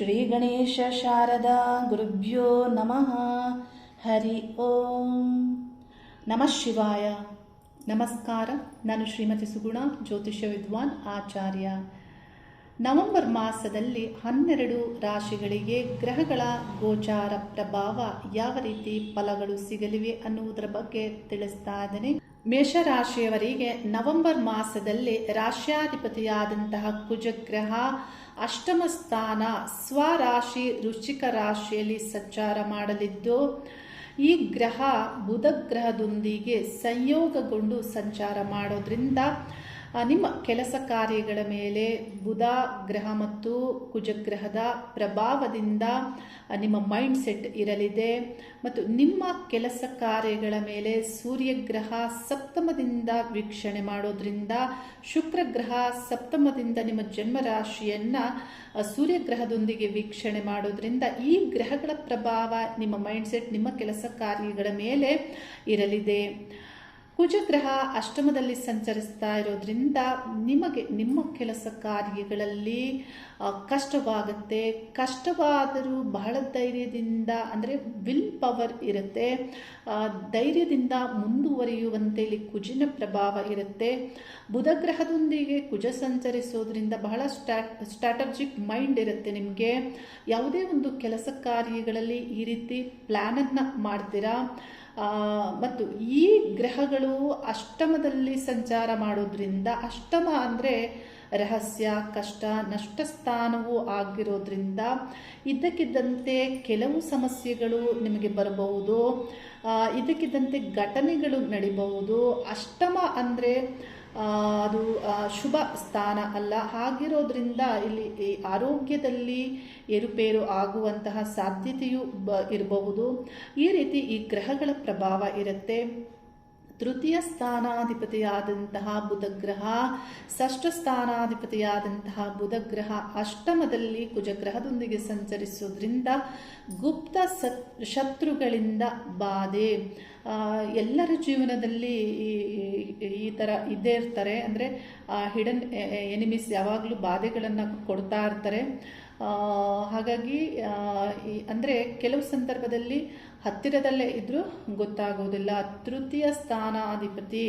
ಶ್ರೀ ಗಣೇಶ ಶಾರದಾ ಗುರುಭ್ಯೋ ನಮಃ. ಹರಿ ಓಂ. ನಮಃ ಶಿವಾಯ. ನಮಸ್ಕಾರ. ನಾನು ಶ್ರೀಮತಿ ಸುಗುಣ, ಜ್ಯೋತಿಷ್ಯ ವಿದ್ವಾನ್ ಆಚಾರ್ಯ. ನವೆಂಬರ್ ಮಾಸದಲ್ಲಿ ಹನ್ನೆರಡು ರಾಶಿಗಳಿಗೆ ಗ್ರಹಗಳ ಗೋಚಾರ ಪ್ರಭಾವ ಯಾವ ರೀತಿ ಫಲಗಳು ಸಿಗಲಿವೆ ಅನ್ನುವುದರ ಬಗ್ಗೆ ತಿಳಿಸ್ತಾ ಇದ್ದೇನೆ. ಮೇಷರಾಶಿಯವರಿಗೆ ನವೆಂಬರ್ ಮಾಸದಲ್ಲಿ ರಾಶ್ಯಾಧಿಪತಿಯಾದಂತಹ ಕುಜಗ್ರಹ ಅಷ್ಟಮ ಸ್ಥಾನ ಸ್ವರಾಶಿ ರುಚಿಕ ರಾಶಿಯಲ್ಲಿ ಸಂಚಾರ ಮಾಡಲಿದ್ದು, ಈ ಗ್ರಹ ಬುಧ ಗ್ರಹದೊಂದಿಗೆ ಸಂಯೋಗಗೊಂಡು ಸಂಚಾರ ಮಾಡೋದ್ರಿಂದ ನಿಮ್ಮ ಕೆಲಸ ಕಾರ್ಯಗಳ ಮೇಲೆ ಬುಧ ಗ್ರಹ ಮತ್ತು ಕುಜಗ್ರಹದ ಪ್ರಭಾವದಿಂದ ನಿಮ್ಮ ಮೈಂಡ್ ಸೆಟ್ ಇರಲಿದೆ. ಮತ್ತು ನಿಮ್ಮ ಕೆಲಸ ಕಾರ್ಯಗಳ ಮೇಲೆ ಸೂರ್ಯಗ್ರಹ ಸಪ್ತಮದಿಂದ ವೀಕ್ಷಣೆ ಮಾಡೋದ್ರಿಂದ ಶುಕ್ರ ಗ್ರಹ ಸಪ್ತಮದಿಂದ ನಿಮ್ಮ ಜನ್ಮರಾಶಿಯನ್ನು ಸೂರ್ಯಗ್ರಹದೊಂದಿಗೆ ವೀಕ್ಷಣೆ ಮಾಡೋದ್ರಿಂದ ಈ ಗ್ರಹಗಳ ಪ್ರಭಾವ ನಿಮ್ಮ ಮೈಂಡ್ ಸೆಟ್ ನಿಮ್ಮ ಕೆಲಸ ಕಾರ್ಯಗಳ ಮೇಲೆ ಇರಲಿದೆ. ಕುಜಗ್ರಹ ಅಷ್ಟಮದಲ್ಲಿ ಸಂಚರಿಸ್ತಾ ಇರೋದ್ರಿಂದ ನಿಮಗೆ, ನಿಮ್ಮ ಕೆಲಸ ಕಾರ್ಯಗಳಲ್ಲಿ ಕಷ್ಟವಾಗುತ್ತೆ. ಕಷ್ಟವಾದರೂ ಬಹಳ ಧೈರ್ಯದಿಂದ, ಅಂದರೆ ವಿಲ್ ಪವರ್ ಇರುತ್ತೆ. ಧೈರ್ಯದಿಂದ ಮುಂದುವರಿಯುವಂತೆ ಇಲ್ಲಿ ಕುಜಿನ ಪ್ರಭಾವ ಇರುತ್ತೆ. ಬುಧಗ್ರಹದೊಂದಿಗೆ ಕುಜ ಸಂಚರಿಸೋದ್ರಿಂದ ಬಹಳ ಸ್ಟ್ಯಾಟ್ ಸ್ಟ್ರಾಟಜಿಕ್ ಮೈಂಡ್ ಇರುತ್ತೆ ನಿಮಗೆ. ಯಾವುದೇ ಒಂದು ಕೆಲಸ ಕಾರ್ಯಗಳಲ್ಲಿ ಈ ರೀತಿ ಪ್ಲ್ಯಾನನ್ನು ಮಾಡ್ತೀರಾ? ಮತ್ತು ಈ ಗ್ರಹಗಳು ಅಷ್ಟಮದಲ್ಲಿ ಸಂಚಾರ ಮಾಡೋದ್ರಿಂದ ಅಷ್ಟಮ ಅಂದರೆ ರಹಸ್ಯ, ಕಷ್ಟ ನಷ್ಟ ಸ್ಥಾನವೂ ಆಗಿರೋದ್ರಿಂದ ಇದ್ದಕ್ಕಿದ್ದಂತೆ ಕೆಲವು ಸಮಸ್ಯೆಗಳು ನಿಮಗೆ ಬರಬಹುದು. ಇದಕ್ಕಿದ್ದಂತೆ ಘಟನೆಗಳು ನಡಿಬಹುದು. ಅಷ್ಟಮ ಅಂದರೆ ಅದು ಶುಭ ಸ್ಥಾನ ಅಲ್ಲ. ಹಾಗಿರೋದ್ರಿಂದ ಇಲ್ಲಿ ಆರೋಗ್ಯದಲ್ಲಿ ಏರುಪೇರು ಆಗುವಂತಹ ಸಾಧ್ಯತೆಯು ಇರಬಹುದು. ಈ ರೀತಿ ಈ ಗ್ರಹಗಳ ಪ್ರಭಾವ ಇರುತ್ತೆ. ತೃತೀಯ ಸ್ಥಾನಾಧಿಪತಿಯಾದಂತಹ ಬುಧಗ್ರಹ, ಷಷ್ಠ ಸ್ಥಾನಾಧಿಪತಿಯಾದಂತಹ ಬುಧಗ್ರಹ ಅಷ್ಟಮದಲ್ಲಿ ಕುಜಗ್ರಹದೊಂದಿಗೆ ಸಂಚರಿಸುವುದರಿಂದ ಗುಪ್ತ ಸತ್, ಶತ್ರುಗಳಿಂದ ಬಾಧೆ. ಎಲ್ಲರ ಜೀವನದಲ್ಲಿ ಈ- ಥರ ಇದ್ದೇ ಇರ್ತಾರೆ. ಅಂದರೆ ಹಿಡನ್ ಎನಿಮಿಸ್ ಯಾವಾಗಲೂ ಬಾಧೆಗಳನ್ನು ಕೊಡ್ತಾ ಇರ್ತಾರೆ. ಹಾಗಾಗಿ ಅಂದರೆ ಕೆಲವು ಸಂದರ್ಭದಲ್ಲಿ ಹತ್ತಿರದಲ್ಲೇ ಇದ್ದರೂ ಗೊತ್ತಾಗೋದಿಲ್ಲ. ತೃತೀಯ ಸ್ಥಾನಾಧಿಪತಿ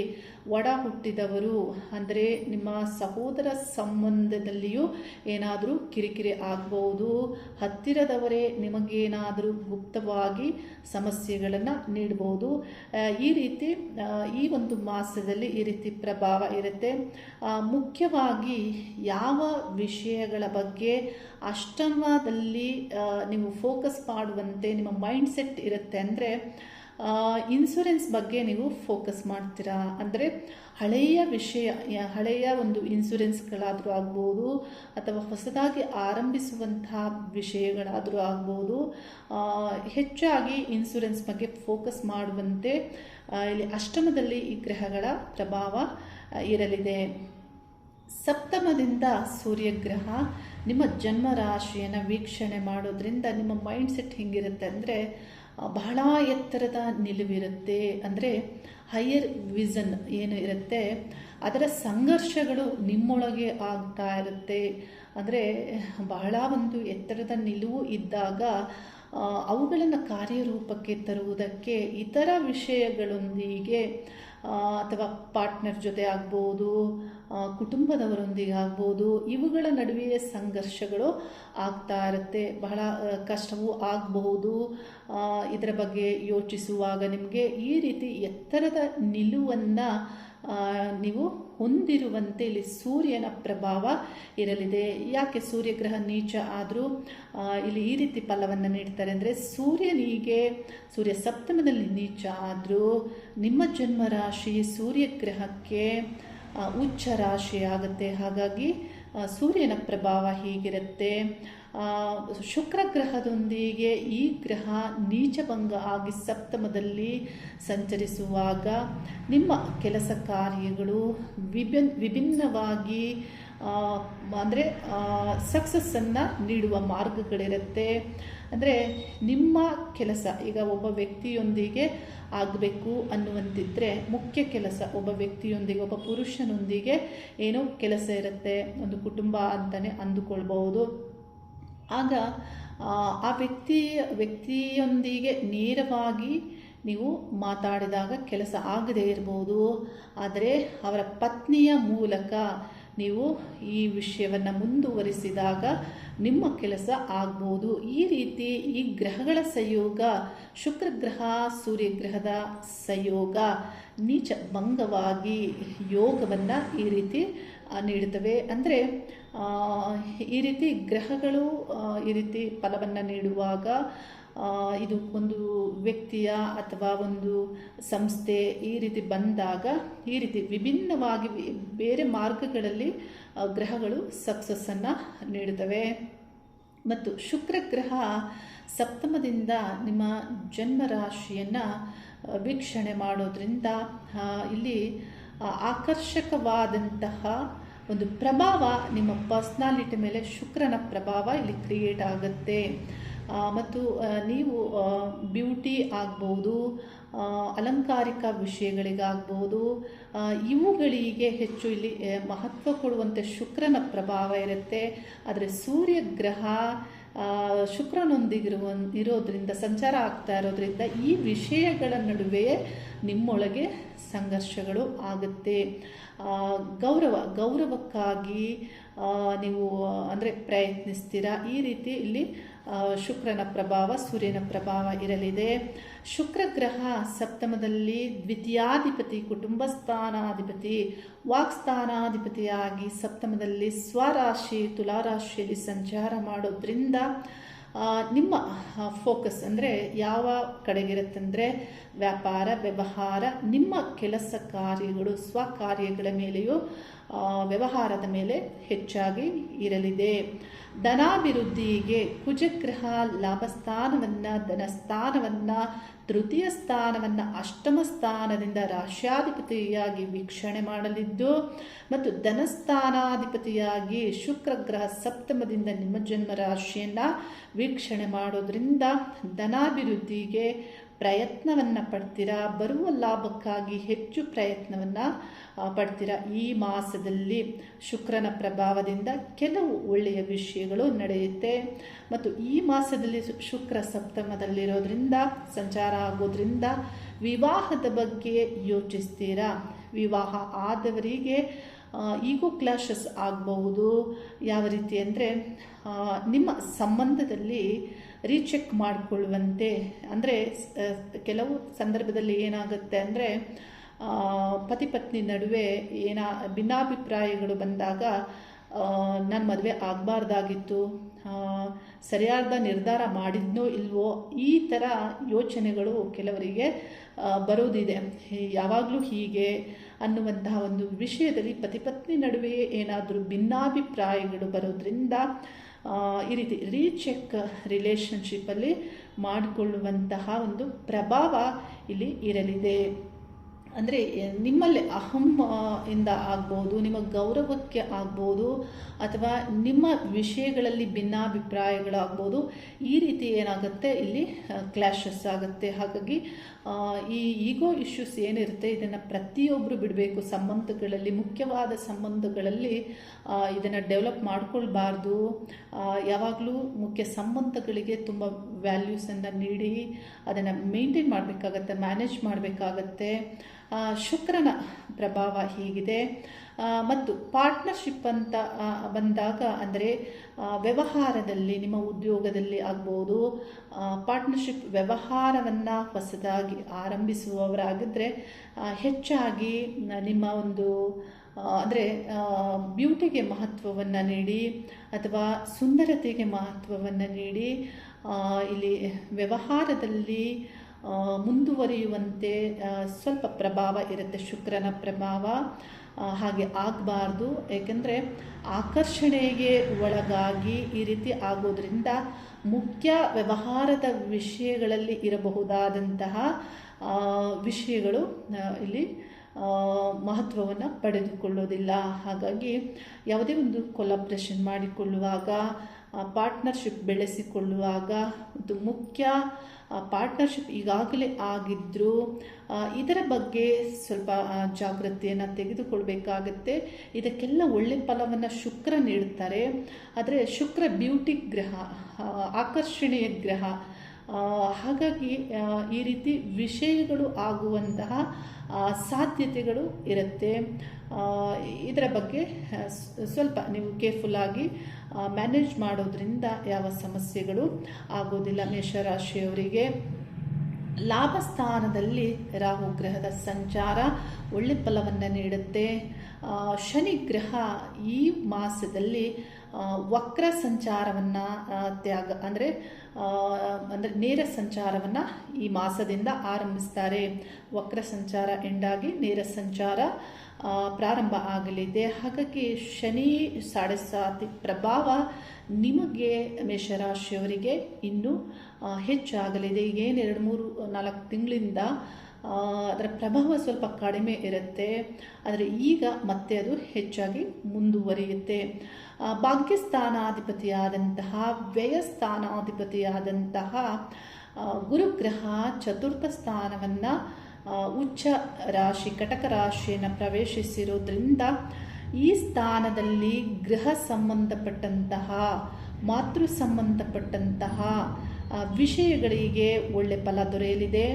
ಒಡ ಹುಟ್ಟಿದವರು. ಅಂದರೆ ನಿಮ್ಮ ಸಹೋದರ ಸಂಬಂಧದಲ್ಲಿಯೂ ಏನಾದರೂ ಕಿರಿಕಿರಿ ಆಗಬಹುದು. ಹತ್ತಿರದವರೇ ನಿಮಗೇನಾದರೂ ಗುಪ್ತವಾಗಿ ಸಮಸ್ಯೆಗಳನ್ನು ನೀಡಬಹುದು ಈ ರೀತಿ ಈ ಒಂದು ಮಾಸದಲ್ಲಿ ಈ ರೀತಿ ಪ್ರಭಾವ ಇರುತ್ತೆ. ಮುಖ್ಯವಾಗಿ ಯಾವ ವಿಷಯಗಳ ಬಗ್ಗೆ ಅಷ್ಟಮದಲ್ಲಿ ನೀವು ಫೋಕಸ್ ಮಾಡುವಂತೆ ನಿಮ್ಮ ಮೈಂಡ್ ಸೆಟ್ ಇರುತ್ತೆ ಅಂದರೆ ಇನ್ಸೂರೆನ್ಸ್ ಬಗ್ಗೆ ನೀವು ಫೋಕಸ್ ಮಾಡ್ತೀರಾ? ಅಂದರೆ, ಹಳೆಯ ವಿಷಯ, ಹಳೆಯ ಒಂದು ಇನ್ಸೂರೆನ್ಸ್ಗಳಾದರೂ ಆಗ್ಬೋದು, ಅಥವಾ ಹೊಸದಾಗಿ ಆರಂಭಿಸುವಂತಹ ವಿಷಯಗಳಾದರೂ ಆಗ್ಬೋದು ಹೆಚ್ಚಾಗಿ ಇನ್ಸೂರೆನ್ಸ್ ಬಗ್ಗೆ ಫೋಕಸ್ ಮಾಡುವಂತೆ ಇಲ್ಲಿ ಅಷ್ಟಮದಲ್ಲಿ ಈ ಗ್ರಹಗಳ ಪ್ರಭಾವ ಇರಲಿದೆ. ಸಪ್ತಮದಿಂದ ಸೂರ್ಯಗ್ರಹ ನಿಮ್ಮ ಜನ್ಮ ರಾಶಿಯನ್ನು ವೀಕ್ಷಣೆ ಮಾಡೋದ್ರಿಂದ ನಿಮ್ಮ ಮೈಂಡ್ ಸೆಟ್ ಹೆಂಗಿರುತ್ತೆ ಅಂದರೆ ಬಹಳ ಎತ್ತರದ ನಿಲುವಿರುತ್ತೆ. ಅಂದರೆ ಹೈಯರ್ ವಿಷನ್ ಏನು ಇರುತ್ತೆ, ಅದರ ಸಂಘರ್ಷಗಳು ನಿಮ್ಮೊಳಗೆ ಆಗ್ತಾ ಇರುತ್ತೆ. ಅಂದರೆ ಬಹಳ ಒಂದು ಎತ್ತರದ ನಿಲುವು ಇದ್ದಾಗ ಅವುಗಳನ್ನು ಕಾರ್ಯರೂಪಕ್ಕೆ ತರುವುದಕ್ಕೆ ಇತರ ವಿಷಯಗಳೊಂದಿಗೆ ಅಥವಾ ಪಾರ್ಟ್ನರ್ ಜೊತೆ ಆಗ್ಬೋದು ಕುಟುಂಬದವರೊಂದಿಗೆ ಆಗ್ಬೋದು, ಇವುಗಳ ನಡುವೆ ಸಂಘರ್ಷಗಳು ಆಗ್ತಾ ಇರುತ್ತೆ. ಬಹಳ ಕಷ್ಟವೂ ಆಗಬಹುದು. ಇದರ ಬಗ್ಗೆ ಯೋಚಿಸುವಾಗ ನಿಮಗೆ ಈ ರೀತಿ ಎತ್ತರದ ನಿಲುವನ್ನು ನೀವು ಹೊಂದಿರುವಂತೆ ಇಲ್ಲಿ ಸೂರ್ಯನ ಪ್ರಭಾವ ಇರಲಿದೆ. ಯಾಕೆ ಸೂರ್ಯಗ್ರಹ ನೀಚ ಆದರೂ ಇಲ್ಲಿ ಈ ರೀತಿ ಫಲವನ್ನು ನೀಡ್ತಾರೆ ಅಂದರೆ ಸೂರ್ಯನಿಗೆ ಸೂರ್ಯ ಸಪ್ತಮದಲ್ಲಿ ನೀಚ ಆದರೂ, ನಿಮ್ಮ ಜನ್ಮ ರಾಶಿ ಸೂರ್ಯಗ್ರಹಕ್ಕೆ ಉಚ್ಚ ರಾಶಿ ಆಗುತ್ತೆ. ಹಾಗಾಗಿ ಸೂರ್ಯನ ಪ್ರಭಾವ ಹೀಗಿರುತ್ತೆ. ಶುಕ್ರ ಗ್ರಹದೊಂದಿಗೆ ಈ ಗ್ರಹ ನೀಚಭಂಗ ಆಗಿ ಸಪ್ತಮದಲ್ಲಿ ಸಂಚರಿಸುವಾಗ ನಿಮ್ಮ ಕೆಲಸ ಕಾರ್ಯಗಳು ವಿಭಿನ್, ವಿಭಿನ್ನವಾಗಿ ಅಂದರೆ ಸಕ್ಸಸ್ಸನ್ನು ನೀಡುವ ಮಾರ್ಗಗಳಿರುತ್ತೆ. ಅಂದರೆ ನಿಮ್ಮ ಕೆಲಸ, ಈಗ ಒಬ್ಬ ವ್ಯಕ್ತಿಯೊಂದಿಗೆ ಆಗಬೇಕು ಅನ್ನುವಂತಿದ್ರೆ ಮುಖ್ಯ ಕೆಲಸ ಒಬ್ಬ ವ್ಯಕ್ತಿಯೊಂದಿಗೆ, ಒಬ್ಬ ಪುರುಷನೊಂದಿಗೆ ಏನೋ ಕೆಲಸ ಇರುತ್ತೆ. ಒಂದು ಕುಟುಂಬ ಅಂತಲೇ ಅಂದುಕೊಳ್ಬಹುದು. ಆಗ ಆ, ವ್ಯಕ್ತಿ ವ್ಯಕ್ತಿಯೊಂದಿಗೆ ನೇರವಾಗಿ ನೀವು ಮಾತಾಡಿದಾಗ ಕೆಲಸ ಆಗದೇ ಇರ್ಬೋದು. ಆದರೆ ಅವರ ಪತ್ನಿಯ ಮೂಲಕ ನೀವು ಈ ವಿಷಯವನ್ನು ಮುಂದುವರಿಸಿದಾಗ ನಿಮ್ಮ ಕೆಲಸ ಆಗ್ಬೋದು. ಈ ರೀತಿ ಈ ಗ್ರಹಗಳ ಸಂಯೋಗ ಶುಕ್ರ ಗ್ರಹ ಸೂರ್ಯಗ್ರಹದ ಸಂಯೋಗ ನೀಚ ಭಂಗವಾಗಿ ಯೋಗವನ್ನು ಈ ರೀತಿ ನೀಡುತ್ತವೆ. ಅಂದರೆ ಈ ರೀತಿ ಗ್ರಹಗಳು ಈ ರೀತಿ ಫಲವನ್ನು ನೀಡುವಾಗ ಇದು ಒಂದು ವ್ಯಕ್ತಿಯ ಅಥವಾ ಒಂದು ಸಂಸ್ಥೆ ಈ ರೀತಿ ಬಂದಾಗ, ಈ ರೀತಿ ವಿಭಿನ್ನವಾಗಿ ಬೇರೆ ಮಾರ್ಗಗಳಲ್ಲಿ ಗ್ರಹಗಳು ಸಕ್ಸಸ್ಸನ್ನು ನೀಡುತ್ತವೆ. ಮತ್ತು ಶುಕ್ರ ಗ್ರಹ ಸಪ್ತಮದಿಂದ ನಿಮ್ಮ ಜನ್ಮ ರಾಶಿಯನ್ನು ವೀಕ್ಷಣೆ ಮಾಡೋದ್ರಿಂದ ಇಲ್ಲಿ ಆಕರ್ಷಕವಾದಂತಹ ಒಂದು ಪ್ರಭಾವ ನಿಮ್ಮ ಪರ್ಸ್ನಾಲಿಟಿ ಮೇಲೆ ಶುಕ್ರನ ಪ್ರಭಾವ ಇಲ್ಲಿ ಕ್ರಿಯೇಟ್ ಆಗುತ್ತೆ. ಮತ್ತು ನೀವು ಬ್ಯೂಟಿ ಆಗ್ಬೋದು ಅಲಂಕಾರಿಕ ವಿಷಯಗಳಿಗಾಗ್ಬೋದು ಇವುಗಳಿಗೆ ಹೆಚ್ಚು ಇಲ್ಲಿ ಮಹತ್ವ ಕೊಡುವಂತೆ ಶುಕ್ರನ ಪ್ರಭಾವ ಇರುತ್ತೆ. ಆದರೆ ಸೂರ್ಯ ಗ್ರಹ ಶುಕ್ರನೊಂದಿಗಿರುವ ಇರೋದ್ರಿಂದ, ಸಂಚಾರ ಆಗ್ತಾ ಇರೋದ್ರಿಂದ ಈ ವಿಷಯಗಳ ನಡುವೆಯೇ ನಿಮ್ಮೊಳಗೆ ಸಂಘರ್ಷಗಳು ಆಗುತ್ತೆ. ಗೌರವ, ಗೌರವಕ್ಕಾಗಿ ನೀವು, ಅಂದರೆ ಪ್ರಯತ್ನಿಸ್ತೀರಾ? ಈ ರೀತಿ ಇಲ್ಲಿ ಶುಕ್ರನ ಪ್ರಭಾವ, ಸೂರ್ಯನ ಪ್ರಭಾವ ಇರಲಿದೆ. ಶುಕ್ರ ಗ್ರಹ ಸಪ್ತಮದಲ್ಲಿ ದ್ವಿತೀಯಾಧಿಪತಿ ಕುಟುಂಬ ಸ್ಥಾನಾಧಿಪತಿ ವಾಕ್ಸ್ಥಾನಾಧಿಪತಿಯಾಗಿ ಸಪ್ತಮದಲ್ಲಿ ಸ್ವರಾಶಿ ತುಲಾರಾಶಿಯಲ್ಲಿ ಸಂಚಾರ ಮಾಡೋದ್ರಿಂದ ನಿಮ್ಮ ಫೋಕಸ್ ಅಂದರೆ ಯಾವ ಕಡೆಗಿರುತ್ತಂದರೆ ವ್ಯಾಪಾರ ವ್ಯವಹಾರ ನಿಮ್ಮ ಕೆಲಸ ಕಾರ್ಯಗಳು ಸ್ವಕಾರ್ಯಗಳ ಮೇಲೆಯೂ ಆ, ವ್ಯವಹಾರದ ಮೇಲೆ ಹೆಚ್ಚಾಗಿ ಇರಲಿದೆ. ಧನಾಭಿವೃದ್ಧಿಗೆ ಕುಜಗ್ರಹ ಲಾಭಸ್ಥಾನವನ್ನು, ಧನಸ್ಥಾನವನ್ನು, ತೃತೀಯ ಸ್ಥಾನವನ್ನು, ಅಷ್ಟಮ ಸ್ಥಾನದಿಂದ ರಾಶ್ಯಾಧಿಪತಿಯಾಗಿ ವೀಕ್ಷಣೆ ಮಾಡಲಿದ್ದು, ಮತ್ತು ಧನಸ್ಥಾನಾಧಿಪತಿಯಾಗಿ ಶುಕ್ರ ಗ್ರಹ ಸಪ್ತಮದಿಂದ ನಿಮ್ಮ ಜನ್ಮ ರಾಶಿಯನ್ನು ವೀಕ್ಷಣೆ ಮಾಡೋದ್ರಿಂದ ಧನಾಭಿವೃದ್ಧಿಗೆ ಪ್ರಯತ್ನವನ್ನು ಪಡ್ತೀರಾ? ಬರುವ ಲಾಭಕ್ಕಾಗಿ ಹೆಚ್ಚು ಪ್ರಯತ್ನವನ್ನು ಪಡ್ತೀರಾ? ಈ ಮಾಸದಲ್ಲಿ ಶುಕ್ರನ ಪ್ರಭಾವದಿಂದ ಕೆಲವು ಒಳ್ಳೆಯ ವಿಷಯಗಳು ನಡೆಯುತ್ತೆ. ಮತ್ತು ಈ ಮಾಸದಲ್ಲಿ ಶುಕ್ರ ಸಪ್ತಮದಲ್ಲಿರೋದ್ರಿಂದ, ಸಂಚಾರ ಆಗೋದ್ರಿಂದ ವಿವಾಹದ ಬಗ್ಗೆ ಯೋಚಿಸ್ತೀರಾ? ವಿವಾಹ ಆದವರಿಗೆ ಈಗೋ ಕ್ಲಾಶಸ್ ಆಗಬಹುದು. ಯಾವ ರೀತಿ ಅಂದರೆ ನಿಮ್ಮ ಸಂಬಂಧದಲ್ಲಿ ರೀಚೆಕ್ ಮಾಡಿಕೊಳ್ಳುವಂತೆ. ಅಂದರೆ ಕೆಲವು ಸಂದರ್ಭದಲ್ಲಿ ಏನಾಗುತ್ತೆ ಅಂದರೆ ಪತಿ ಪತ್ನಿ ನಡುವೆ ಏನ, ಭಿನ್ನಾಭಿಪ್ರಾಯಗಳು ಬಂದಾಗ ನಾನು ಮದುವೆ ಆಗಬಾರ್ದಾಗಿತ್ತು. ಸರಿಯಾದ ನಿರ್ಧಾರ ಮಾಡಿದ್ನೋ ಇಲ್ವೋ, ಈ ಥರ ಯೋಚನೆಗಳು ಕೆಲವರಿಗೆ ಬರೋದಿದೆ. ಯಾವಾಗಲೂ ಹೀಗೆ. ಅನ್ನುವಂತಹ ಒಂದು ವಿಷಯದಲ್ಲಿ ಪತಿಪತ್ನಿ ನಡುವೆಯೇ ಏನಾದರೂ ಭಿನ್ನಾಭಿಪ್ರಾಯಗಳು ಬರೋದ್ರಿಂದ ಈ ರೀತಿ ರೀಚೆಕ್ ರಿಲೇಷನ್ಶಿಪ್ಪಲ್ಲಿ ಮಾಡಿಕೊಳ್ಳುವಂತಹ ಒಂದು ಪ್ರಭಾವ ಇಲ್ಲಿ ಇರಲಿದೆ. ಅಂದರೆ, ನಿಮ್ಮಲ್ಲಿ ಅಹಂ ಇಂದ ಆಗ್ಬೋದು, ನಿಮ್ಮ ಗೌರವಕ್ಕೆ ಆಗ್ಬೋದು, ಅಥವಾ ನಿಮ್ಮ ವಿಷಯಗಳಲ್ಲಿ ಭಿನ್ನಾಭಿಪ್ರಾಯಗಳಾಗ್ಬೋದು, ಈ ರೀತಿ ಏನಾಗುತ್ತೆ, ಇಲ್ಲಿ ಕ್ಲಾಶಸ್ ಆಗುತ್ತೆ. ಹಾಗಾಗಿ ಈ ಈಗೋ ಇಶ್ಯೂಸ್ ಏನಿರುತ್ತೆ, ಇದನ್ನು ಪ್ರತಿಯೊಬ್ಬರು ಬಿಡಬೇಕು. ಸಂಬಂಧಗಳಲ್ಲಿ, ಮುಖ್ಯವಾದ ಸಂಬಂಧಗಳಲ್ಲಿ ಇದನ್ನು ಡೆವಲಪ್ ಮಾಡ್ಕೊಳ್ಬಾರ್ದು. ಯಾವಾಗಲೂ ಮುಖ್ಯ ಸಂಬಂಧಗಳಿಗೆ ತುಂಬ ವ್ಯಾಲ್ಯೂಸನ್ನು ನೀಡಿ, ಅದನ್ನು ಮೇಂಟೈನ್ ಮಾಡಬೇಕಾಗತ್ತೆ ಮ್ಯಾನೇಜ್ ಮಾಡಬೇಕಾಗತ್ತೆ. ಶುಕ್ರನ ಪ್ರಭಾವ ಹೀಗಿದೆ. ಮತ್ತು ಪಾರ್ಟ್ನರ್ಶಿಪ್ ಅಂತ ಬಂದಾಗ ಅಂದರೆ ವ್ಯವಹಾರದಲ್ಲಿ, ನಿಮ್ಮ ಉದ್ಯೋಗದಲ್ಲಿ ಆಗ್ಬೋದು ಪಾರ್ಟ್ನರ್ಶಿಪ್ ವ್ಯವಹಾರವನ್ನು ಹೊಸದಾಗಿ ಆರಂಭಿಸುವವರಾಗಿದ್ದರೆ ಹೆಚ್ಚಾಗಿ ನಿಮ್ಮ ಒಂದು ಅಂದರೆ ಬ್ಯೂಟಿಗೆ ಮಹತ್ವವನ್ನು ನೀಡಿ, ಅಥವಾ ಸುಂದರತೆಗೆ ಮಹತ್ವವನ್ನು ನೀಡಿ ಇಲ್ಲಿ ವ್ಯವಹಾರದಲ್ಲಿ ಮುಂದುವರಿಯುವಂತೆ ಸ್ವಲ್ಪ ಪ್ರಭಾವ ಇರುತ್ತೆ, ಶುಕ್ರನ ಪ್ರಭಾವ ಹಾಗೆ ಆಗಬಾರ್ದು. ಏಕೆಂದರೆ ಆಕರ್ಷಣೆಗೆ ಒಳಗಾಗಿ ಈ ರೀತಿ ಆಗೋದ್ರಿಂದ ಮುಖ್ಯ ವ್ಯವಹಾರದ ವಿಷಯಗಳಲ್ಲಿ ಇರಬಹುದಾದಂತಹ ವಿಷಯಗಳು ಇಲ್ಲಿ ಮಹತ್ವವನ್ನು ಪಡೆದುಕೊಳ್ಳೋದಿಲ್ಲ. ಹಾಗಾಗಿ ಯಾವುದೇ ಒಂದು ಕೊಲಾಬ್ರೇಷನ್ ಮಾಡಿಕೊಳ್ಳುವಾಗ ಪಾರ್ಟ್ನರ್ಶಿಪ್ ಬೆಳೆಸಿಕೊಳ್ಳುವಾಗ ಒಂದು ಮುಖ್ಯ ಪಾರ್ಟ್ನರ್ಶಿಪ್ ಈಗಾಗಲೇ ಆಗಿದ್ದರೂ ಇದರ ಬಗ್ಗೆ ಸ್ವಲ್ಪ ಜಾಗೃತಿಯನ್ನು ತೆಗೆದುಕೊಳ್ಬೇಕಾಗತ್ತೆ. ಇದಕ್ಕೆಲ್ಲ ಒಳ್ಳೆ ಫಲವನ್ನು ಶುಕ್ರ ನೀಡುತ್ತಾರೆ. ಆದರೆ ಶುಕ್ರ ಬ್ಯೂಟಿ ಗ್ರಹ ಆಕರ್ಷಣೀಯ ಗ್ರಹ ಹಾಗಾಗಿ ಈ ರೀತಿ ವಿಷಯಗಳು ಆಗುವಂತಹ ಸಾಧ್ಯತೆಗಳು ಇರುತ್ತೆ. ಇದರ ಬಗ್ಗೆ ಸ್ವಲ್ಪ ನೀವು ಕೇರ್ಫುಲ್ಲಾಗಿ ಮ್ಯಾನೇಜ್ ಮಾಡೋದ್ರಿಂದ ಯಾವ ಸಮಸ್ಯೆಗಳು ಆಗೋದಿಲ್ಲ. ಮೇಷರಾಶಿಯವರಿಗೆ ಲಾಭ ಸ್ಥಾನದಲ್ಲಿ ರಾಹು ಗ್ರಹದ ಸಂಚಾರ ಒಳ್ಳೆ ಫಲವನ್ನು ನೀಡುತ್ತೆ. ಶನಿ ಗ್ರಹ ಈ ಮಾಸದಲ್ಲಿ ವಕ್ರ ಸಂಚಾರವನ್ನು ತ್ಯಾಗ, ಅಂದರೆ ಅಂದರೆ ನೇರ ಸಂಚಾರವನ್ನು ಈ ಮಾಸದಿಂದ ಆರಂಭಿಸ್ತಾರೆ. ವಕ್ರ ಸಂಚಾರ ಎಂಡಾಗಿ ನೇರ ಸಂಚಾರ ಪ್ರಾರಂಭ ಆಗಲಿದೆ. ಹಾಗಾಗಿ ಶನಿ ಸಾಡೆ ಸಾತಿ ಪ್ರಭಾವ ನಿಮಗೆ ಮೇಷರಾಶಿಯವರಿಗೆ ಇನ್ನೂ ಹೆಚ್ಚಾಗಲಿದೆ. ಏನು ಎರಡು ಮೂರು, ನಾಲ್ಕು ತಿಂಗಳಿಂದ ಅದರ ಪ್ರಭಾವ ಸ್ವಲ್ಪ ಕಡಿಮೆ ಇರುತ್ತೆ. ಆದರೆ ಈಗ ಮತ್ತೆ ಅದು ಹೆಚ್ಚಾಗಿ ಮುಂದುವರಿಯುತ್ತೆ. ಭಾಗ್ಯಸ್ಥಾನಾಧಿಪತಿಯಾದಂತಹ, ವ್ಯಯಸ್ಥಾನಾಧಿಪತಿಯಾದಂತಹ ಗುರುಗ್ರಹ ಚತುರ್ಥ ಸ್ಥಾನವನ್ನು ಉಚ್ಚ ರಾಶಿ, ಕಟಕ ರಾಶಿಯನ್ನು ಪ್ರವೇಶಿಸಿರೋದ್ರಿಂದ ಈ ಸ್ಥಾನದಲ್ಲಿ ಗೃಹ ಸಂಬಂಧಪಟ್ಟಂತಹ, ಮಾತೃ ಸಂಬಂಧಪಟ್ಟಂತಹ ವಿಷಯಗಳಿಗೆ ಒಳ್ಳೆ ಫಲ ದೊರೆಯಲಿದೆ.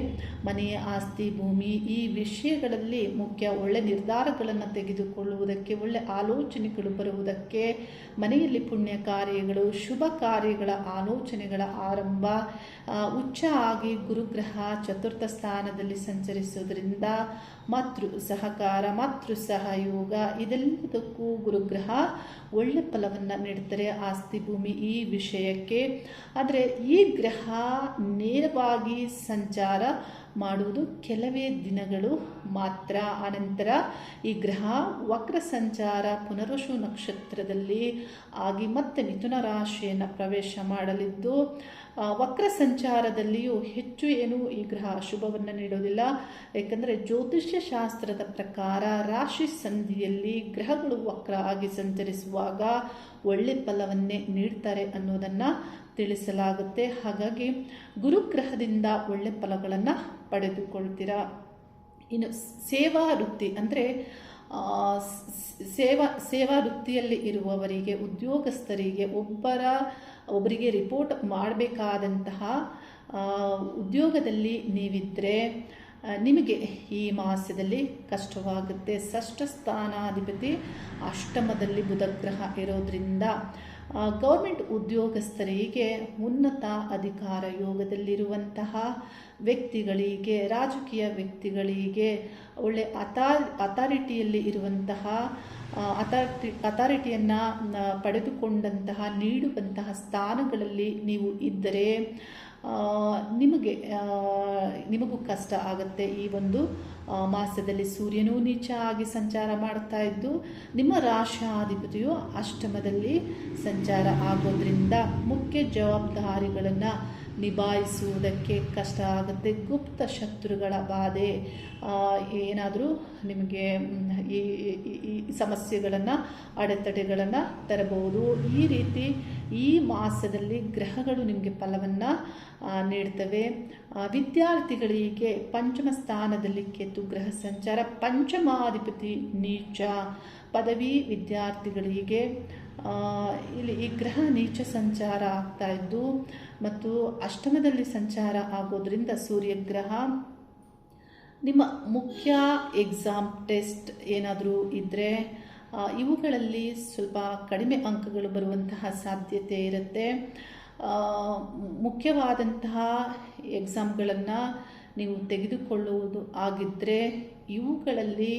ಮನೆ, ಆಸ್ತಿ, ಭೂಮಿ ಈ ವಿಷಯಗಳಲ್ಲಿ ಮುಖ್ಯ ಒಳ್ಳೆ ನಿರ್ಧಾರಗಳನ್ನು ತೆಗೆದುಕೊಳ್ಳುವುದಕ್ಕೆ, ಒಳ್ಳೆ ಆಲೋಚನೆಗಳು ಬರುವುದಕ್ಕೆ, ಮನೆಯಲ್ಲಿ ಪುಣ್ಯ ಕಾರ್ಯಗಳು, ಶುಭ ಕಾರ್ಯಗಳ ಆಲೋಚನೆಗಳ ಆರಂಭ ಉಚ್ಚ ಆಗಿ ಗುರುಗ್ರಹ ಚತುರ್ಥ ಸ್ಥಾನದಲ್ಲಿ ಸಂಚರಿಸುವುದರಿಂದ ಮಾತೃ ಸಹಕಾರ, ಮಾತೃ ಸಹಯೋಗ ಇದೆಲ್ಲದಕ್ಕೂ ಗುರುಗ್ರಹ ಒಳ್ಳೆ ಫಲವನ್ನು ನೀಡ್ತಾರೆ ಆಸ್ತಿ, ಭೂಮಿ ಈ ವಿಷಯಕ್ಕೆ. ಆದರೆ ಈ ನೇರವಾಗಿ ಸಂಚಾರ ಮಾಡುವುದು ಕೆಲವೇ ದಿನಗಳು ಮಾತ್ರ. ಆನಂತರ ಈ ಗ್ರಹ ವಕ್ರ ಸಂಚಾರ ಪುನರ್ವಶು ನಕ್ಷತ್ರದಲ್ಲಿ ಆಗಿ ಮತ್ತೆ ಮಿಥುನ ರಾಶಿಯನ್ನು ಪ್ರವೇಶ ಮಾಡಲಿದ್ದು ವಕ್ರ ಸಂಚಾರದಲ್ಲಿಯೂ ಹೆಚ್ಚು ಏನು ಈ ಗ್ರಹ ಶುಭವನ್ನು ನೀಡೋದಿಲ್ಲ. ಏಕೆಂದರೆ ಜ್ಯೋತಿಷ್ಯ ಶಾಸ್ತ್ರದ ಪ್ರಕಾರ ರಾಶಿ ಸಂಧಿಯಲ್ಲಿ ಗ್ರಹಗಳು ವಕ್ರ ಆಗಿ ಸಂಚರಿಸುವಾಗ ಒಳ್ಳೆ ಫಲವನ್ನೇ ನೀಡ್ತಾರೆ ಅನ್ನೋದನ್ನು ತಿಳಿಸಲಾಗುತ್ತೆ. ಹಾಗಾಗಿ ಗುರುಗ್ರಹದಿಂದ ಒಳ್ಳೆ ಫಲಗಳನ್ನು ಪಡೆದುಕೊಳ್ತೀರಾ? ಇನ್ನು ಸೇವಾ ವೃತ್ತಿ ಅಂದರೆ ಸೇವಾ ಸೇವಾ ವೃತ್ತಿಯಲ್ಲಿ ಇರುವವರಿಗೆ, ಉದ್ಯೋಗಸ್ಥರಿಗೆ ಒಬ್ಬರ, ಒಬ್ಬರಿಗೆ ರಿಪೋರ್ಟ್ ಮಾಡಬೇಕಾದಂತಹ ಉದ್ಯೋಗದಲ್ಲಿ ನೀವಿದ್ದರೆ ನಿಮಗೆ ಈ ಮಾಸದಲ್ಲಿ ಕಷ್ಟವಾಗುತ್ತೆ. ಷಷ್ಠ ಸ್ಥಾನಾಧಿಪತಿ ಅಷ್ಟಮದಲ್ಲಿ ಬುಧಗ್ರಹ ಇರೋದ್ರಿಂದ ಗೌರ್ಮೆಂಟ್ ಉದ್ಯೋಗಸ್ಥರಿಗೆ ಉನ್ನತ ಅಧಿಕಾರ ಯೋಗದಲ್ಲಿರುವಂತಹ ವ್ಯಕ್ತಿಗಳಿಗೆ, ರಾಜಕೀಯ ವ್ಯಕ್ತಿಗಳಿಗೆ, ಒಳ್ಳೆ ಅಥಾ ಅಥಾರಿಟಿಯಲ್ಲಿ ಇರುವಂತಹ ಅಥಾರಿಟಿ, ಅಥಾರಿಟಿಯನ್ನು ಪಡೆದುಕೊಂಡಂತಹ, ನೀಡುವಂತಹ ಸ್ಥಾನಗಳಲ್ಲಿ ನೀವು ಇದ್ದರೆ ನಿಮಗೆ ನಿಮಗೂ ಕಷ್ಟ ಆಗುತ್ತೆ ಈ ಒಂದು ಮಾಸದಲ್ಲಿ ಸೂರ್ಯನೂ ನೀಚ ಆಗಿ ಸಂಚಾರ ಮಾಡ್ತಾ ಇದ್ದು, ನಿಮ್ಮ ರಾಶಾಧಿಪತಿಯು ಅಷ್ಟಮದಲ್ಲಿ ಸಂಚಾರ ಆಗೋದ್ರಿಂದ ಮುಖ್ಯ ಜವಾಬ್ದಾರಿಗಳನ್ನು ನಿಭಾಯಿಸುವುದಕ್ಕೆ ಕಷ್ಟ ಆಗುತ್ತೆ. ಗುಪ್ತ ಶತ್ರುಗಳ ಬಾಧೆ ಏನಾದರೂ ನಿಮಗೆ ಈ ಸಮಸ್ಯೆಗಳನ್ನು, ಅಡೆತಡೆಗಳನ್ನು ತರಬಹುದು. ಈ ರೀತಿ ಈ ಮಾಸದಲ್ಲಿ ಗ್ರಹಗಳು ನಿಮಗೆ ಫಲವನ್ನು ನೀಡ್ತವೆ. ವಿದ್ಯಾರ್ಥಿಗಳಿಗೆ ಪಂಚಮ ಸ್ಥಾನದಲ್ಲಿ ಕೆತ್ತು ಗ್ರಹ ಸಂಚಾರ, ಪಂಚಮಾಧಿಪತಿ ನೀಚ ಪದವಿ ವಿದ್ಯಾರ್ಥಿಗಳಿಗೆ ಇಲ್ಲಿ ಈ ಗ್ರಹ ನೀಚ ಸಂಚಾರ ಆಗ್ತಾ ಇದ್ದು, ಮತ್ತು ಅಷ್ಟಮದಲ್ಲಿ ಸಂಚಾರ ಆಗೋದ್ರಿಂದ ಸೂರ್ಯಗ್ರಹ, ನಿಮ್ಮ ಮುಖ್ಯ ಎಕ್ಸಾಮ್ ಟೆಸ್ಟ್ ಏನಾದರೂ ಇದ್ದರೆ ಇವುಗಳಲ್ಲಿ ಸ್ವಲ್ಪ ಕಡಿಮೆ ಅಂಕಗಳು ಬರುವಂತಹ ಸಾಧ್ಯತೆ ಇರುತ್ತೆ. ಮುಖ್ಯವಾದಂತಹ ಎಕ್ಸಾಮ್ಗಳನ್ನು ನೀವು ತೆಗೆದುಕೊಳ್ಳುವುದು ಆಗಿದ್ದರೆ ಇವುಗಳಲ್ಲಿ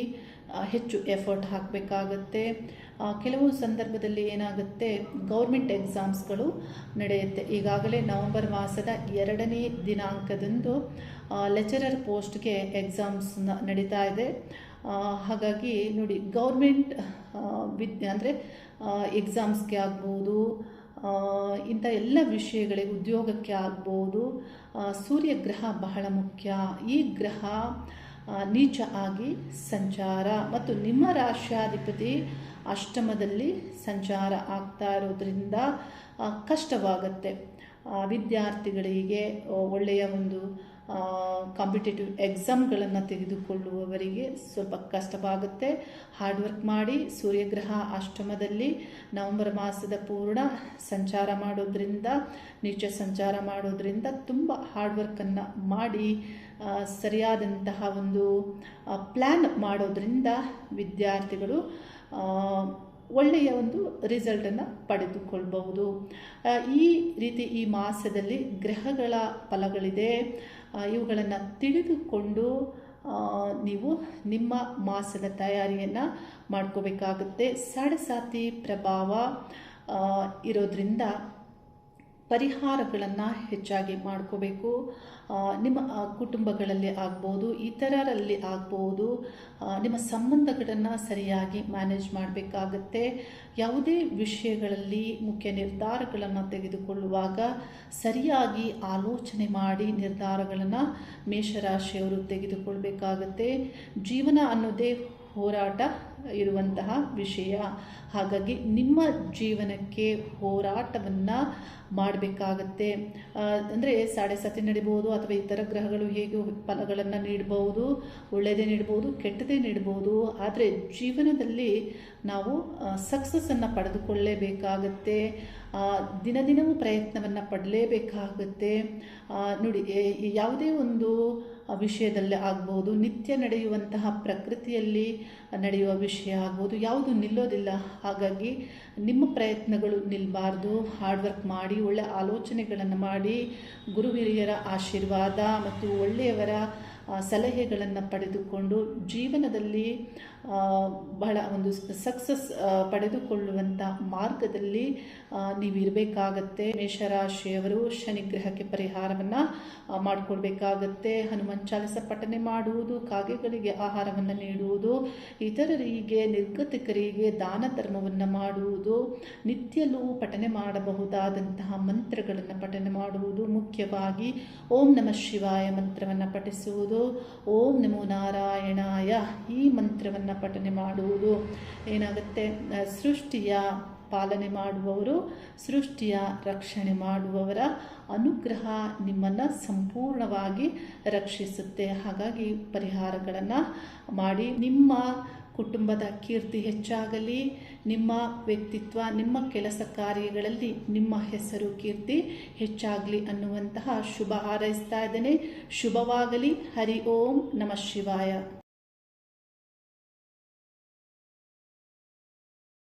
ಹೆಚ್ಚು ಎಫರ್ಟ್ ಹಾಕಬೇಕಾಗತ್ತೆ. ಕೆಲವು ಸಂದರ್ಭದಲ್ಲಿ ಏನಾಗುತ್ತೆ ಗೌರ್ಮೆಂಟ್ ಎಕ್ಸಾಮ್ಸ್ಗಳು ನಡೆಯುತ್ತೆ. ಈಗಾಗಲೇ ನವೆಂಬರ್ ಮಾಸದ ಎರಡನೇ ದಿನಾಂಕದಂದು ಲೆಕ್ಚರರ್ ಪೋಸ್ಟ್ಗೆ ಎಕ್ಸಾಮ್ಸ್ ನಡೀತಾ ಇದೆ. ಹಾಗಾಗಿ ನೋಡಿ, ಗೌರ್ಮೆಂಟ್ ವಿದ್, ಅಂದರೆ ಎಕ್ಸಾಮ್ಸ್ಗೆ ಆಗ್ಬೋದು ಇಂಥ ಎಲ್ಲ ವಿಷಯಗಳಿಗೆ, ಉದ್ಯೋಗಕ್ಕೆ ಆಗ್ಬೋದು ಸೂರ್ಯಗ್ರಹ ಸೂರ್ಯ ಗ್ರಹ ಬಹಳ ಮುಖ್ಯ. ಈ ಗ್ರಹ ನೀಚ ಆಗಿ ಸಂಚಾರ. ಮತ್ತು ನಿಮ್ಮ ರಾಷ್ಟ್ರಾಧಿಪತಿ ಅಷ್ಟಮದಲ್ಲಿ ಸಂಚಾರ ಆಗ್ತಾ ಇರೋದ್ರಿಂದ ಕಷ್ಟವಾಗತ್ತೆ. ವಿದ್ಯಾರ್ಥಿಗಳಿಗೆ ಒಳ್ಳೆಯ ಒಂದು ಕಾಂಪಿಟೇಟಿವ್ ಎಕ್ಸಾಮ್ಗಳನ್ನು ತೆಗೆದುಕೊಳ್ಳುವವರಿಗೆ ಸ್ವಲ್ಪ ಕಷ್ಟವಾಗುತ್ತೆ. ಹಾರ್ಡ್ ವರ್ಕ್ ಮಾಡಿ ಸೂರ್ಯಗ್ರಹ ಅಷ್ಟಮದಲ್ಲಿ ನವೆಂಬರ್ ಮಾಸದ ಪೂರ್ಣ ಸಂಚಾರ ಮಾಡೋದ್ರಿಂದ ನೀಚ ಸಂಚಾರ ಮಾಡೋದ್ರಿಂದ ತುಂಬ ಹಾರ್ಡ್ ವರ್ಕನ್ನು ಮಾಡಿ ಸರಿಯಾದಂತಹ ಒಂದು ಪ್ಲ್ಯಾನ್ ಮಾಡೋದ್ರಿಂದ ವಿದ್ಯಾರ್ಥಿಗಳು ಒಳ್ಳೆಯ ಒಂದು ರಿಸಲ್ಟನ್ನು ಪಡೆದುಕೊಳ್ಬಹುದು. ಈ ರೀತಿ ಈ ಮಾಸದಲ್ಲಿ ಗ್ರಹಗಳ ಫಲಗಳಿದೆ. ಇವುಗಳನ್ನು ತಿಳಿದುಕೊಂಡು ನೀವು ನಿಮ್ಮ ಮಾಸದ ತಯಾರಿಯನ್ನು ಮಾಡ್ಕೋಬೇಕಾಗುತ್ತೆ. ಸಡಸಾತಿ ಪ್ರಭಾವ ಇರೋದರಿಂದ ಪರಿಹಾರಗಳನ್ನು ಹೆಚ್ಚಾಗಿ ಮಾಡ್ಕೋಬೇಕು. ನಿಮ್ಮ ಕುಟುಂಬಗಳಲ್ಲಿ ಆಗ್ಬೋದು, ಇತರರಲ್ಲಿ ಆಗ್ಬೋದು ನಿಮ್ಮ ಸಂಬಂಧಗಳನ್ನು ಸರಿಯಾಗಿ ಮ್ಯಾನೇಜ್ ಮಾಡಬೇಕಾಗತ್ತೆ. ಯಾವುದೇ ವಿಷಯಗಳಲ್ಲಿ ಮುಖ್ಯ ನಿರ್ಧಾರಗಳನ್ನು ತೆಗೆದುಕೊಳ್ಳುವಾಗ ಸರಿಯಾಗಿ ಆಲೋಚನೆ ಮಾಡಿ ನಿರ್ಧಾರಗಳನ್ನು ಮೇಷರಾಶಿಯವರು ತೆಗೆದುಕೊಳ್ಬೇಕಾಗತ್ತೆ. ಜೀವನ ಅನ್ನೋದೇ ಹೋರಾಟ. ಇರುವಂತಹ ವಿಷಯ. ಹಾಗಾಗಿ ನಿಮ್ಮ ಜೀವನಕ್ಕೆ ಹೋರಾಟವನ್ನು ಮಾಡಬೇಕಾಗತ್ತೆ. ಅಂದರೆ ಸಾಡೆ ಸತಿ ನಡಿಬೋದು ಅಥವಾ ಇತರ ಗ್ರಹಗಳು ಹೇಗೆ ಫಲಗಳನ್ನು ನೀಡಬಹುದು ಒಳ್ಳೆಯದೇ ನೀಡ್ಬೋದು, ಕೆಟ್ಟದೇ ನೀಡ್ಬೋದು. ಆದರೆ ಜೀವನದಲ್ಲಿ ನಾವು ಸಕ್ಸಸ್ಸನ್ನು ಪಡೆದುಕೊಳ್ಳಲೇಬೇಕಾಗತ್ತೆ ದಿನ ದಿನವೂ ಪ್ರಯತ್ನವನ್ನು ಪಡಲೇಬೇಕಾಗುತ್ತೆ. ನೋಡಿ ಯಾವುದೇ ಒಂದು ವಿಷಯದಲ್ಲಿ ಆಗ್ಬೋದು. ನಿತ್ಯ ನಡೆಯುವಂತಹ ಪ್ರಕೃತಿಯಲ್ಲಿ ನಡೆಯುವ ವಿಷಯ ಆಗ್ಬೋದು. ಯಾವುದು ನಿಲ್ಲೋದಿಲ್ಲ. ಹಾಗಾಗಿ ನಿಮ್ಮ ಪ್ರಯತ್ನಗಳು ನಿಲ್ಲಬಾರ್ದು ಹಾರ್ಡ್ ವರ್ಕ್ ಮಾಡಿ, ಒಳ್ಳೆ ಆಲೋಚನೆಗಳನ್ನು ಮಾಡಿ ಗುರು ಹಿರಿಯರ ಆಶೀರ್ವಾದ ಮತ್ತು ಒಳ್ಳೆಯವರ ಸಲಹೆಗಳನ್ನು ಪಡೆದುಕೊಂಡು ಜೀವನದಲ್ಲಿ ಬಹಳ ಒಂದು ಸಕ್ಸಸ್ ಪಡೆದುಕೊಳ್ಳುವಂಥ ಮಾರ್ಗದಲ್ಲಿ ನೀವಿರಬೇಕಾಗತ್ತೆ. ಮೇಷರಾಶಿಯವರು ಶನಿ ಗ್ರಹಕ್ಕೆ ಪರಿಹಾರವನ್ನು ಮಾಡಿಕೊಡ್ಬೇಕಾಗತ್ತೆ. ಹನುಮಾನ್ ಚಾಲಿಸ ಪಠನೆ ಮಾಡುವುದು, ಕಾಗೆಗಳಿಗೆ ಆಹಾರವನ್ನು ನೀಡುವುದು, ಇತರರಿಗೆ, ನಿರ್ಗತಿಕರಿಗೆ ದಾನ ಧರ್ಮವನ್ನು ಮಾಡುವುದು, ನಿತ್ಯಲೂ ಪಠನೆ ಮಾಡಬಹುದಾದಂತಹ ಮಂತ್ರಗಳನ್ನು ಪಠನೆ ಮಾಡುವುದು, ಮುಖ್ಯವಾಗಿ ಓಂ ನಮಃ ಶಿವಾಯ ಮಂತ್ರವನ್ನು ಪಠಿಸುವುದು ಓಂ ನಮೋ ನಾರಾಯಣಾಯ. ಈ ಮಂತ್ರವನ್ನು ಪಠನೆ ಮಾಡುವುದು. ಏನಾಗುತ್ತೆ? ಸೃಷ್ಟಿಯ ಪಾಲನೆ ಮಾಡುವವರು, ಸೃಷ್ಟಿಯ ರಕ್ಷಣೆ ಮಾಡುವವರ ಅನುಗ್ರಹ ನಿಮ್ಮನ್ನು ಸಂಪೂರ್ಣವಾಗಿ ರಕ್ಷಿಸುತ್ತೆ. ಹಾಗಾಗಿ ಪರಿಹಾರಗಳನ್ನು ಮಾಡಿ ನಿಮ್ಮ ಕುಟುಂಬದ ಕೀರ್ತಿ ಹೆಚ್ಚಾಗಲಿ, ನಿಮ್ಮ ವ್ಯಕ್ತಿತ್ವ, ನಿಮ್ಮ ಕೆಲಸ ಕಾರ್ಯಗಳಲ್ಲಿ ನಿಮ್ಮ ಹೆಸರು ಕೀರ್ತಿ ಹೆಚ್ಚಾಗಲಿ ಅನ್ನುವಂತಹ ಶುಭ ಹಾರೈಸ್ತಾ ಇದ್ದೇನೆ. ಶುಭವಾಗಲಿ. ಹರಿ ಓಂ ನಮಃ ಶಿವಾಯ.